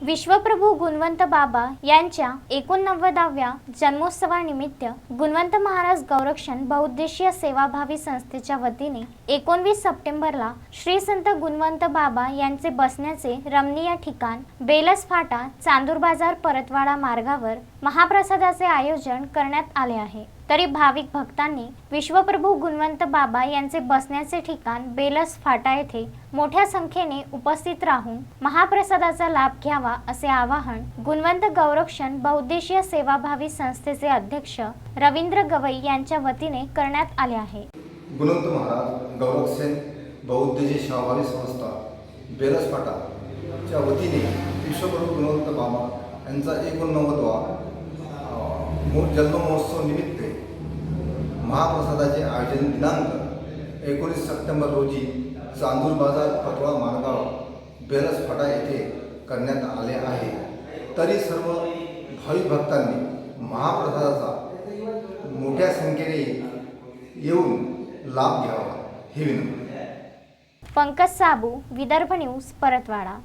विश्वप्रभू गुणवंत बाबा यांच्या एकोणनव्वदाव्या जन्मोत्सवानिमित्त गुणवंत महाराज गौरक्षण बहुउद्देशीय सेवाभावी संस्थेच्या वतीने एकोणवीस सप्टेंबरला श्री संत गुणवंत बाबा यांचे बसण्याचे रमणीय ठिकाण बेलस फाटा चांदूर बाजार परतवाडा मार्गावर महाप्रसादाचे आयोजन करण्यात आले आहे. तरी भाविक भक्तांनी विश्वप्रभू गुणवंत बाबा यांचे बसण्याचे ठिकाण बेलस फाटा येथे मोठ्या संख्येने उपस्थित राहून महाप्रसादाचा लाभ घ्यावा असे आवाहन गुणवंत गौरक्षण बहुद्देशीय सेवाभावी संस्थेचे अध्यक्ष रवींद्र गवई यांच्या वतीने करण्यात आले आहे. गुणवंत महाराज गौरक्षण बहुद्देशीय सेवाभावी संस्था बेलसपाटाच्या वतीने विश्वप्रभू गुणवंत बाबा यांचा एकोणनव्वदवा जन्ममहोत्सव निमित्त महाप्रसादाचे आयोजन दिनांक एकोणीस सप्टेंबर रोजी चांदूर बाजार पतवा मार्गाव बेरसफाटा येथे करण्यात आले आहे. तरी सर्व भाविक भक्तांनी महाप्रसादाचा मोठ्या संख्येने येऊन लाभ घ्यावा ही विनंती. पंकज साबू विदर्भ न्यूज परतवाडा.